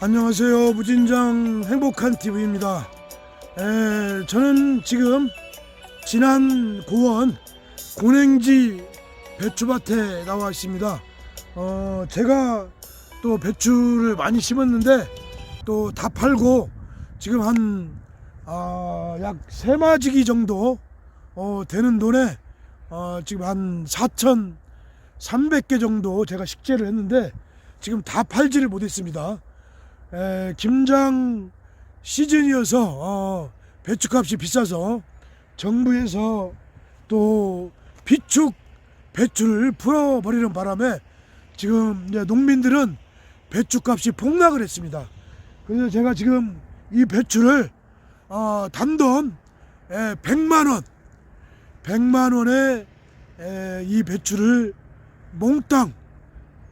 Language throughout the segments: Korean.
안녕하세요. 무진장 행복한 TV입니다. 에, 저는 지금 지난 9원 고냉지 배추밭에 나와 있습니다. 어, 제가 또 배추를 많이 심었는데 또 다 팔고 지금 한, 아, 약 3마지기 정도 어, 되는 돈에 어, 지금 한 4,300개 정도 제가 식재를 했는데 지금 다 팔지를 못했습니다. 에, 김장 시즌이어서 어, 배추값이 비싸서 정부에서 또 비축 배추를 풀어버리는 바람에 지금 농민들은 배추값이 폭락을 했습니다. 그래서 제가 지금 이 배추를 어, 단돈 에, 100만 원, 100만 원에 에, 이 배추를 몽땅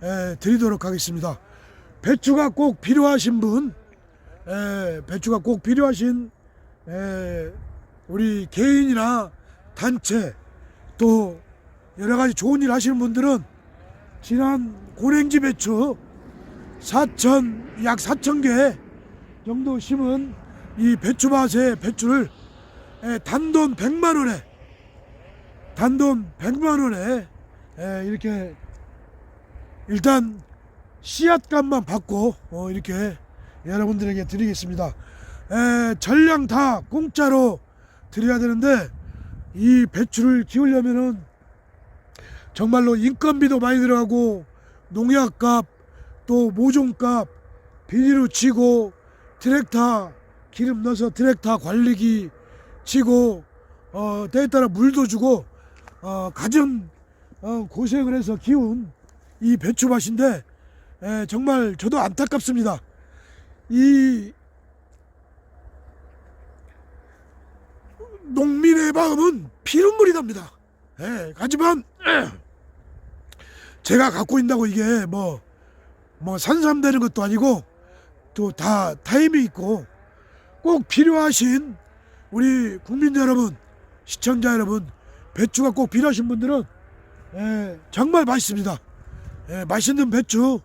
에, 드리도록 하겠습니다. 배추가 꼭 필요하신 분, 에, 배추가 꼭 필요하신 에, 우리 개인이나 단체 또 여러 가지 좋은 일 하시는 분들은 지난 고랭지 배추 4천 약 4천 개 정도 심은 이 배추밭에 배추를 에, 단돈 100만 원에 단돈 100만 원에 에, 이렇게 일단 씨앗값만 받고 어, 이렇게 여러분들에게 드리겠습니다. 에, 전량 다 공짜로 드려야 되는데 이 배추를 키우려면은 정말로 인건비도 많이 들어가고 농약값 또 모종값 비닐로 치고 트랙터 기름 넣어서 트랙터 관리기 치고 어, 때에 따라 물도 주고 어, 가정 어, 고생을 해서 키운 이 배추밭인데 에, 정말 저도 안타깝습니다. 이 농민의 마음은 피눈물이 납니다. 에, 하지만 에, 제가 갖고 있다고 이게 뭐, 뭐 산삼되는 것도 아니고 또 다 타임이 있고 꼭 필요하신 우리 국민 여러분, 시청자 여러분, 배추가 꼭 필요하신 분들은 에, 정말 맛있습니다. 예, 맛있는 배추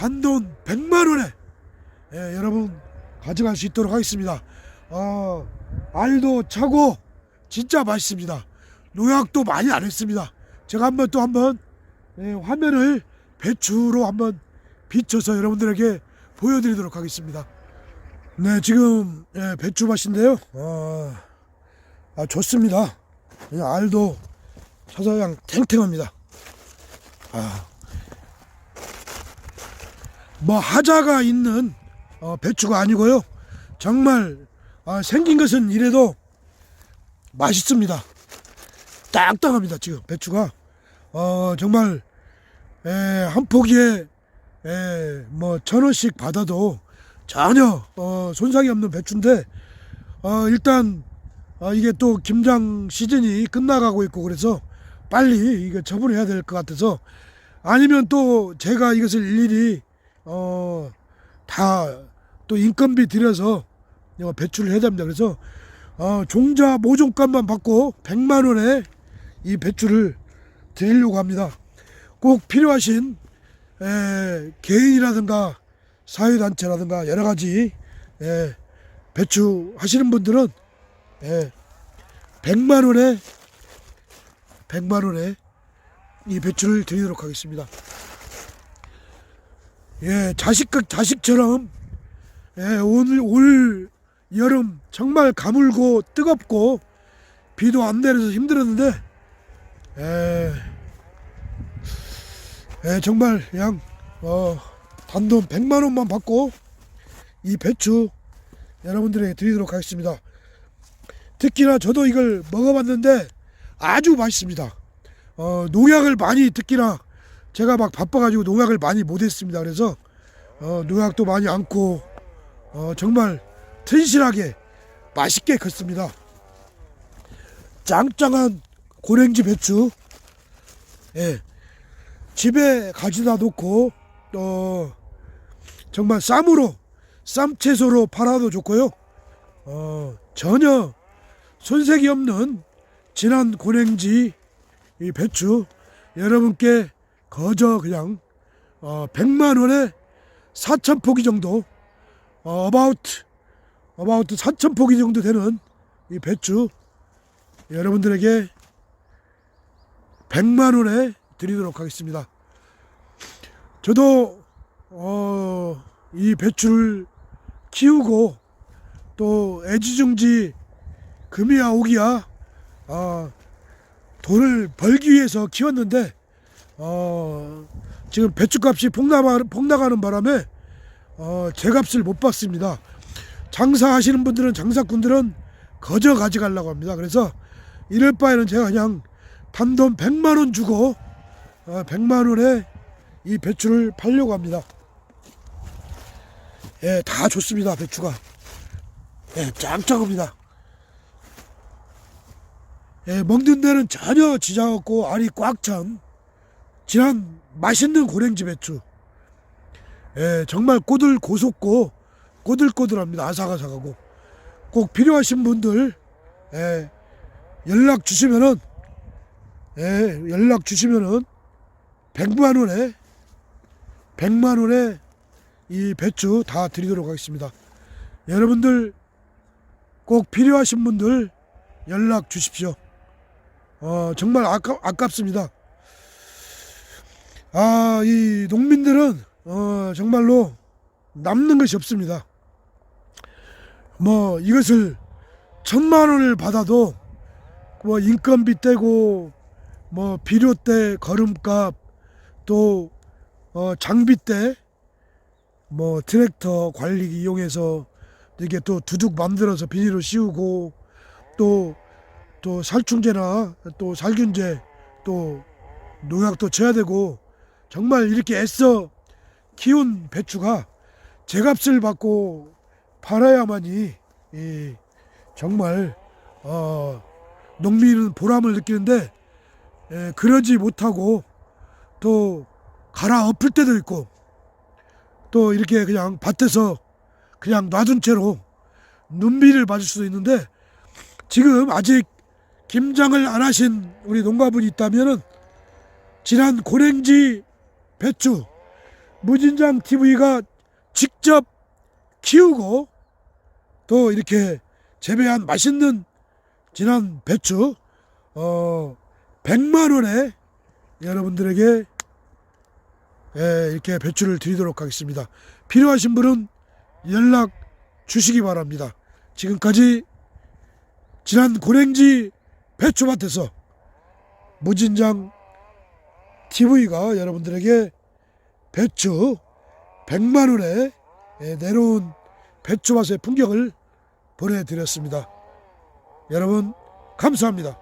단돈 100만 원에 예, 여러분 가져갈 수 있도록 하겠습니다. 어, 알도 차고 진짜 맛있습니다. 농약도 많이 안 했습니다. 제가 한번 또 한번 예, 화면을 배추로 한번 비춰서 여러분들에게 보여드리도록 하겠습니다. 네, 지금 예, 배추 맛인데요. 어, 아, 좋습니다. 그냥 알도 그냥 탱탱합니다. 아, 뭐 하자가 있는 어, 배추가 아니고요. 정말 아, 생긴 것은 이래도 맛있습니다. 딱딱합니다. 지금 배추가 어, 정말 에, 한 포기에 에, 뭐천 원씩 받아도 전혀 어, 손상이 없는 배추인데 어, 일단 어, 이게 또 김장 시즌이 끝나가고 있고 그래서 빨리 이거 처분해야 될 것 같아서 아니면 또 제가 이것을 일일이 어, 다 또 인건비 들여서 어, 배출을 해야 됩니다. 그래서 어, 종자 모종값만 받고 100만 원에 이 배추를 드리려고 합니다. 꼭 필요하신 에, 개인이라든가 사회단체라든가 여러 가지 에, 배추 하시는 분들은 에, 100만 원에 100만 원에 이 배추를 드리도록 하겠습니다. 예, 자식극 자식처럼 예, 오늘 올 여름 정말 가물고 뜨겁고 비도 안 내려서 힘들었는데 예, 예 정말 그냥 어, 단돈 100만 원만 받고 이 배추 여러분들에게 드리도록 하겠습니다. 특히나 저도 이걸 먹어봤는데 아주 맛있습니다. 어, 농약을 많이 특히나 제가 막 바빠가지고 농약을 많이 못했습니다. 그래서 어, 농약도 많이 않고 어, 정말 튼실하게 맛있게 컸습니다. 짱짱한 고랭지 배추, 예, 집에 가져다 놓고 어, 정말 쌈으로 쌈채소로 팔아도 좋고요. 어, 전혀 손색이 없는 진한 고랭지 이 배추 여러분께 거저 그냥 어, 100만 원에 4천 포기 정도 어, 어바우트 어바우트 4천 포기 정도 되는 이 배추 여러분들에게 100만 원에 드리도록 하겠습니다. 저도 어, 이 배추를 키우고 또 애지중지 금이야 오기야 아, 돈을 벌기 위해서 키웠는데 어, 지금 배추값이 폭나가, 폭나가는 바람에 어, 제 값을 못 받습니다. 장사하시는 분들은 장사꾼들은 거저 가져가려고 합니다. 그래서 이럴 바에는 제가 그냥 단돈 100만 원 주고 어, 100만 원에 이 배추를 팔려고 합니다. 예, 다 좋습니다. 배추가. 예, 짱짱합니다. 예, 먹는 데는 전혀 지장 없고 알이 꽉 찬 진한 맛있는 고랭지 배추. 예, 정말 꼬들 고속고 꼬들꼬들합니다. 아삭아삭하고 꼭 필요하신 분들 예, 연락 주시면은 예, 연락 주시면은 100만 원에 100만 원에 이 배추 다 드리도록 하겠습니다. 여러분들 꼭 필요하신 분들 연락 주십시오. 어, 정말 아깝, 아깝습니다. 아, 이 농민들은 어, 정말로 남는 것이 없습니다. 뭐 이것을 천만 원을 받아도 뭐 인건비 떼고 뭐 비료 때 걸음값 또 어, 장비 때뭐 트랙터 관리기 이용해서 이게 또 두둑 만들어서 비닐로 씌우고 또또 살충제나 또 살균제 또 농약도 쳐야 되고 정말 이렇게 애써 키운 배추가 제값을 받고 팔아야만이 이 정말 어 농민은 보람을 느끼는데 에, 그러지 못하고 또 갈아 엎을 때도 있고 또 이렇게 그냥 밭에서 그냥 놔둔 채로 눈비를 맞을 수도 있는데 지금 아직 김장을 안 하신 우리 농가분이 있다면은 지난 고랭지 배추 무진장 TV가 직접 키우고 또 이렇게 재배한 맛있는 진한 배추 어 100만 원에 여러분들에게 예, 이렇게 배추를 드리도록 하겠습니다. 필요하신 분은 연락 주시기 바랍니다. 지금까지 지난 고랭지 배추밭에서 무진장 TV가 여러분들에게 배추 100만 원에 예, 내려온 배추밭의 풍경을 보내드렸습니다. 여러분 감사합니다.